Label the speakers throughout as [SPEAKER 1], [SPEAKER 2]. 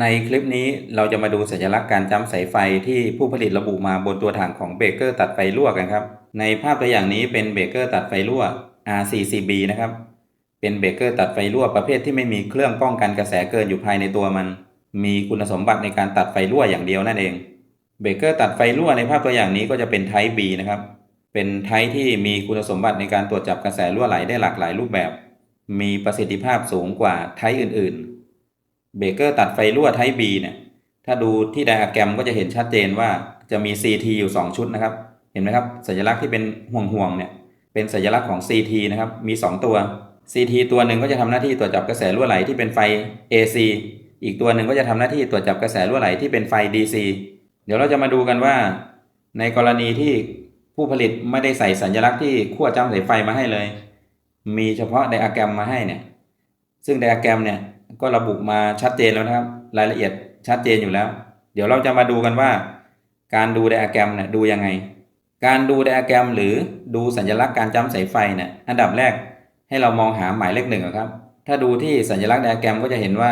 [SPEAKER 1] ในคลิปนี้เราจะมาดูสัญลักษณ์การจำสายไฟที่ผู้ผลิตระบุมาบนตัวถังของเบรกเกอร์ตัดไฟรั่วกันครับ ในภาพตัวอย่างนี้เป็นเบรกเกอร์ตัดไฟรั่ว RCCB นะครับ เป็นเบรกเกอร์ตัดไฟรั่วประเภทที่ไม่มีเครื่องป้องกันกระแสเกินอยู่ภายในตัวมัน มีคุณสมบัติในการตัดไฟรั่วอย่างเดียวนั่นเอง เบรกเกอร์ตัดไฟรั่วในภาพตัวอย่างนี้ก็จะเป็น Type B นะครับ เป็นไทป์ที่มีคุณสมบัติในการตรวจจับกระแสรั่วไหลได้หลากหลายรูปแบบ มีประสิทธิภาพสูงกว่าไทป์อื่น ๆ เบรกเกอร์ตัดไฟรั่วไทป์ B เนี่ย ถ้าดูที่ไดอะแกรมก็จะเห็นชัดเจนว่าจะมี CT อยู่ 2 ชุดนะครับ เห็นไหมครับ สัญลักษณ์ที่เป็นห่วงๆเนี่ยเป็นสัญลักษณ์ของ CT นะครับ มี 2 ตัว CT ตัวหนึ่งก็จะทำหน้าที่ตรวจจับกระแสรั่วไหลที่เป็นไฟ AC อีกตัวหนึ่งก็จะทำหน้าที่ตรวจจับกระแสรั่วไหลที่เป็นไฟ DC เดี๋ยวเราจะมาดูกันว่า ในกรณีที่ผู้ผลิตไม่ได้ใส่สัญลักษณ์ที่ขั้วจ้ำสายไฟมาให้เลย มีเฉพาะไดอะแกรมมาให้เนี่ย ซึ่งไดอะแกรมเนี่ย ก็ระบุมาชัดเจนแล้วนะครับ รายละเอียดชัดเจนอยู่แล้ว เดี๋ยวเราจะมาดูกันว่า การดูไดอะแกรมเนี่ยดูยังไง การดูไดอะแกรม หรือดูสัญลักษณ์การจ้ำสายไฟเนี่ยอันดับแรกให้เรามองหาหมายเลขหนึ่งครับ ถ้าดูที่สัญลักษณ์ไดอะแกรมก็จะเห็นว่า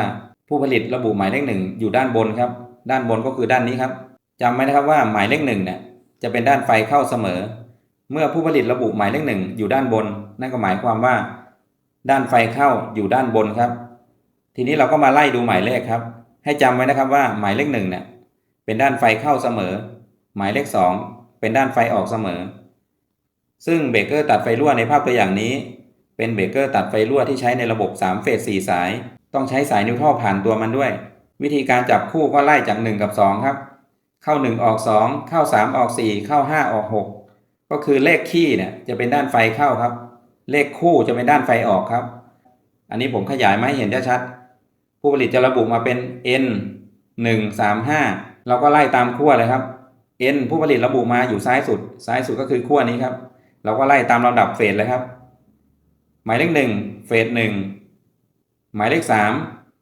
[SPEAKER 1] ผู้ผลิตระบุหมายเลขหนึ่งอยู่ด้านบนครับ ด้านบนก็คือด้านนี้ครับจำไว้นะครับว่าหมายเลขหนึ่งเนี่ยจะเป็นด้านไฟเข้าเสมอ เมื่อผู้ผลิตระบุหมายเลขหนึ่งอยู่ด้านบน นั่นก็หมายความว่า ด้านไฟเข้าอยู่ด้านบนครับ ทีนี้เราก็มาไล่ดูหมายเลขครับ ให้จำไว้นะครับว่าหมายเลขหนึ่งเนี่ยเป็นด้านไฟเข้าเสมอ หมายเลขสองเป็นด้านไฟออกเสมอ ซึ่งเบรกเกอร์ตัดไฟรั่วในภาพตัวอย่างนี้ เป็นเบรกเกอร์ตัดไฟรั่วที่ใช้ในระบบ 3 เฟส 4 สาย ต้องใช้สายนิวทรัลผ่านตัวมันด้วย วิธีการจับคู่ก็ไล่จาก 1 กับ 2 ครับ เข้า 1 ออก 2 เข้า 3 ออก 4 เข้า 5 ออก 6 ก็คือเลขคี่เนี่ยจะเป็นด้านไฟเข้าครับ เลขคู่จะเป็นด้านไฟออกครับ อันนี้ผมขยายมาให้เห็นชัดๆ ผู้ผลิตจะระบุมาเป็น N 1 3 5เราก็ไล่ตามขั้วเลยครับ N ผู้ผลิตระบุมาอยู่ซ้ายสุด ซ้ายสุดก็คือขั้วนี้ครับ เราก็ไล่ตามลำดับเฟสเลยครับ หมายเลขหนึ่งเฟสหนึ่งหมายเลขสาม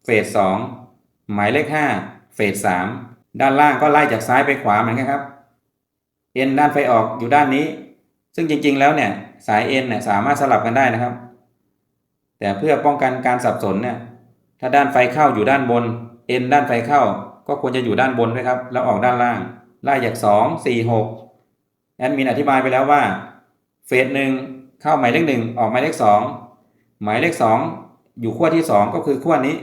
[SPEAKER 1] เฟสสองหมายเลขห้าเฟสสามด้านล่างก็ไล่จากซ้ายไปขวาเหมือนกันครับ N ด้านไฟออกอยู่ด้านนี้ ซึ่งจริงๆแล้วเนี่ยสาย N เนี่ยสามารถสลับกันได้นะครับ แต่เพื่อป้องกันการสับสนเนี่ย ถ้าด้านไฟเข้าอยู่ด้านบน N ด้านไฟเข้า ก็ควรจะอยู่ด้านบนด้วยครับ แล้วออกด้านล่าง ไล่จากสองสี่หกแอดมินอธิบายไปแล้วว่า เฟสหนึ่งเข้าหมายเลขหนึ่งออกหมายเลขสองหมายเลขสองอยู่ขั้วที่สองก็คือขั้วนี้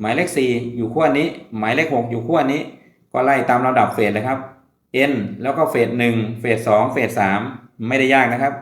[SPEAKER 1] หมายเลขสี่อยู่ขั้วนี้ หมายเลขหกอยู่ขั้วนี้ ก็ไล่ตามลำดับเฟสเลยครับ N แล้วก็เฟสหนึ่งเฟสสองเฟสสามไม่ได้ยากนะครับ